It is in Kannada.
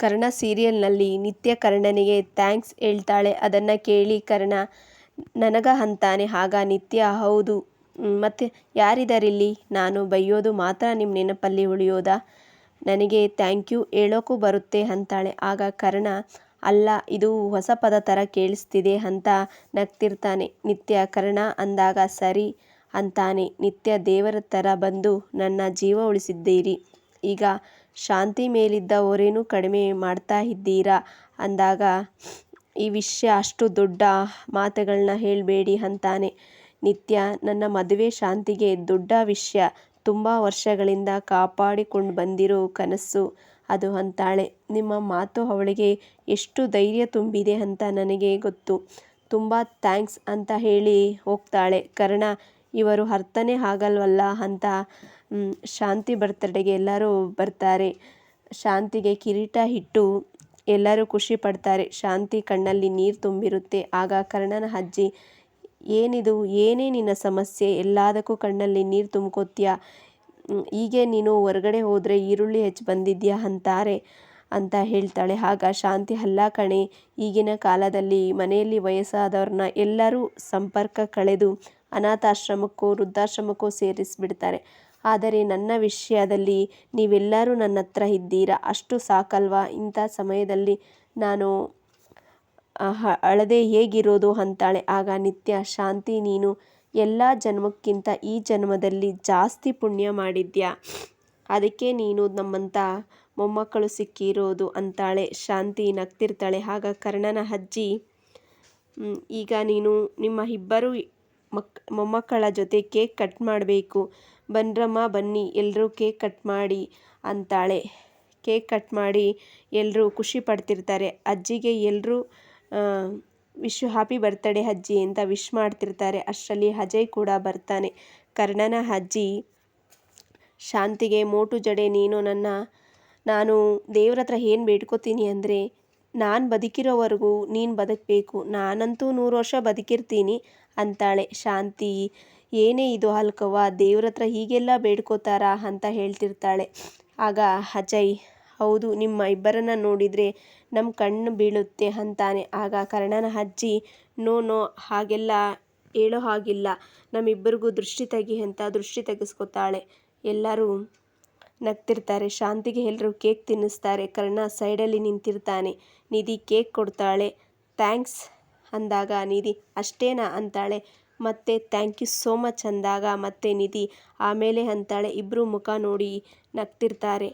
ಕರ್ಣ ಸೀರಿಯಲ್ನಲ್ಲಿ ನಿತ್ಯ ಕರ್ಣನಿಗೆ ಥ್ಯಾಂಕ್ಸ್ ಹೇಳ್ತಾಳೆ. ಅದನ್ನು ಕೇಳಿ ಕರ್ಣ, ನನಗ ಅಂತಾನೆ. ಆಗ ನಿತ್ಯ? ಹೌದು. ಮತ್ತೆ ಯಾರಿದಾರಿಲ್ಲಿ? ನಾನು ಬೈಯೋದು ಮಾತ್ರ ನಿಮ್ಮ ನೆನಪಲ್ಲಿ ಉಳಿಯೋದಾ? ನನಗೆ ಥ್ಯಾಂಕ್ ಯು ಹೇಳೋಕ್ಕೂ ಬರುತ್ತೆ ಅಂತಾಳೆ. ಆಗ ಕರ್ಣ, ಅಲ್ಲ, ಇದು ಹೊಸ ಪದ ಥರ ಕೇಳಿಸ್ತಿದೆ ಅಂತ ನಗ್ತಿರ್ತಾನೆ. ನಿತ್ಯ ಕರ್ಣ ಅಂದಾಗ, ಸರಿ ಅಂತಾನೆ. ನಿತ್ಯ ದೇವರ ಥರ ಬಂದು ನನ್ನ ಜೀವ ಉಳಿಸಿದ್ದೀರಿ. ಈಗ ಶಾಂತಿ ಮೇಲಿದ್ದ ಹೊರೆನೂ ಕಡಿಮೆ ಮಾಡ್ತಾ ಇದ್ದೀರಾ? ಅಂದಾಗ, ಈ ವಿಷಯ ಅಷ್ಟು ದೊಡ್ಡ ಮಾತುಗಳನ್ನ ಹೇಳಬೇಡಿ ಅಂತಾನೆ. ನಿತ್ಯ, ನನ್ನ ಮದುವೆ ಶಾಂತಿಗೆ ದೊಡ್ಡ ವಿಷಯ. ತುಂಬ ವರ್ಷಗಳಿಂದ ಕಾಪಾಡಿಕೊಂಡು ಬಂದಿರೋ ಕನಸು ಅದು ಅಂತಾಳೆ. ನಿಮ್ಮ ಮಾತು ಅವಳಿಗೆ ಎಷ್ಟು ಧೈರ್ಯ ತುಂಬಿದೆ ಅಂತ ನನಗೆ ಗೊತ್ತು. ತುಂಬ ಥ್ಯಾಂಕ್ಸ್ ಅಂತ ಹೇಳಿ ಹೋಗ್ತಾಳೆ. ಕರ್ಣ ಇವರು ಅರ್ಥನೇ ಆಗಲ್ವಲ್ಲ ಅಂತ ಶಾಂತಿ ಬರ್ತಡೆಗೆ ಎಲ್ಲರೂ ಬರ್ತಾರೆ. ಶಾಂತಿಗೆ ಕಿರೀಟ ಇಟ್ಟು ಎಲ್ಲರೂ ಖುಷಿ ಪಡ್ತಾರೆ. ಶಾಂತಿ ಕಣ್ಣಲ್ಲಿ ನೀರು ತುಂಬಿರುತ್ತೆ. ಆಗ ಕರ್ಣನ ಅಜ್ಜಿ, ಏನಿದು? ಏನೇ ನಿನ್ನ ಸಮಸ್ಯೆ? ಎಲ್ಲದಕ್ಕೂ ಕಣ್ಣಲ್ಲಿ ನೀರು ತುಂಬ್ಕೋತೀಯ? ಹೀಗೆ ನೀನು ಹೊರಗಡೆ ಹೋದರೆ ಈರುಳ್ಳಿ ಹೆಚ್ಚು ಬಂದಿದ್ಯಾ? ಅಂತಾರೆ, ಅಂತ ಹೇಳ್ತಾಳೆ. ಆಗ ಶಾಂತಿ, ಅಲ್ಲ ಕಣೆ, ಈಗಿನ ಕಾಲದಲ್ಲಿ ಮನೆಯಲ್ಲಿ ವಯಸ್ಸಾದವ್ರನ್ನ ಎಲ್ಲರೂ ಸಂಪರ್ಕ ಕಳೆದು ಅನಾಥಾಶ್ರಮಕ್ಕೋ ವೃದ್ಧಾಶ್ರಮಕ್ಕೂ ಸೇರಿಸಿಬಿಡ್ತಾರೆ. ಆದರೆ ನನ್ನ ವಿಷಯದಲ್ಲಿ ನೀವೆಲ್ಲರೂ ನನ್ನ ಹತ್ರ ಇದ್ದೀರಾ? ಅಷ್ಟು ಸಾಕಲ್ವಾ? ಇಂಥ ಸಮಯದಲ್ಲಿ ನಾನು ಅಳದೆ ಹೇಗಿರೋದು ಅಂತಾಳೆ. ಆಗ ನಿತ್ಯ, ಶಾಂತಿ, ನೀನು ಎಲ್ಲ ಜನ್ಮಕ್ಕಿಂತ ಈ ಜನ್ಮದಲ್ಲಿ ಜಾಸ್ತಿ ಪುಣ್ಯ ಮಾಡಿದ್ಯಾ? ಅದಕ್ಕೆ ನೀನು ನಮ್ಮಂಥ ಮೊಮ್ಮಕ್ಕಳು ಸಿಕ್ಕಿರೋದು ಅಂತಾಳೆ. ಶಾಂತಿ ನಗ್ತಿರ್ತಾಳೆ. ಆಗ ಕರ್ಣನ ಅಜ್ಜಿ ಈಗ ನೀನು ನಿಮ್ಮ ಇಬ್ಬರು ಮಕ್, ಮೊಮ್ಮಕ್ಕಳ ಜೊತೆ ಕೇಕ್ ಕಟ್ ಮಾಡಬೇಕು. ಬನ್ರಮ್ಮ ಬನ್ನಿ ಎಲ್ಲರೂ ಕೇಕ್ ಕಟ್ ಮಾಡಿ ಅಂತಾಳೆ. ಕೇಕ್ ಕಟ್ ಮಾಡಿ ಎಲ್ಲರೂ ಖುಷಿ ಪಡ್ತಿರ್ತಾರೆ. ಅಜ್ಜಿಗೆ ಎಲ್ಲರೂ ವಿಶ್ ಹ್ಯಾಪಿ ಬರ್ತಡೇ ಅಜ್ಜಿ ಅಂತ ವಿಶ್ ಮಾಡ್ತಿರ್ತಾರೆ. ಅಷ್ಟರಲ್ಲಿ ಅಜಯ್ ಕೂಡ ಬರ್ತಾನೆ. ಕರ್ಣನ ಅಜ್ಜಿ, ಶಾಂತಿಗೆ ಮೋಟು ಜಡೆ, ನೀನು ನನ್ನ, ನಾನು ದೇವ್ರ ಹತ್ರ ಏನು ಬೇಡ್ಕೋತೀನಿ ಅಂದರೆ ನಾನು ಬದುಕಿರೋವರೆಗೂ ನೀನು ಬದುಕಬೇಕು. ನಾನಂತೂ ನೂರು ವರ್ಷ ಬದುಕಿರ್ತೀನಿ ಅಂತಾಳೆ. ಶಾಂತಿ, ಏನೇ ಇದು ಅಲ್ಕವ್ವ ದೇವ್ರ ಹತ್ರ ಹೀಗೆಲ್ಲ ಬೇಡ್ಕೋತಾರಾ ಅಂತ ಹೇಳ್ತಿರ್ತಾಳೆ. ಆಗ, ಅಜಯ್, ಹೌದು, ನಿಮ್ಮ ಇಬ್ಬರನ್ನ ನೋಡಿದರೆ ನಮ್ಮ ಕಣ್ಣು ಬೀಳುತ್ತೆ ಅಂತಾನೆ. ಆಗ ಕರ್ಣನ ಅಜ್ಜಿ, ನೋ ನೋ, ಹಾಗೆಲ್ಲ ಹೇಳೋ ಹಾಗಿಲ್ಲ. ನಮ್ಮಿಬ್ಬರಿಗೂ ದೃಷ್ಟಿ ತೆಗಿ ಅಂತ ದೃಷ್ಟಿ ತೆಗೆಸ್ಕೊತಾಳೆ. ಎಲ್ಲರೂ ನಗ್ತಿರ್ತಾರೆ. ಶಾಂತಿಗೆ ಎಲ್ಲರೂ ಕೇಕ್ ತಿನ್ನಿಸ್ತಾರೆ. ಕರ್ಣ ಸೈಡಲ್ಲಿ ನಿಂತಿರ್ತಾನೆ. ನಿಧಿ ಕೇಕ್ ಕೊಡ್ತಾಳೆ. ಥ್ಯಾಂಕ್ಸ್ ಅಂದಾಗ ನಿಧಿ, ಅಷ್ಟೇನಾ? ಅಂತಾಳೆ. ಮತ್ತೆ, ಥ್ಯಾಂಕ್ ಯು ಸೋ ಮಚ್ ಅಂದಾಗ ಮತ್ತೆ ನಿಧಿ, ಆಮೇಲೆ ಅಂತಾಳೆ. ಇಬ್ಬರು ಮುಖ ನೋಡಿ ನಗ್ತಿರ್ತಾರೆ.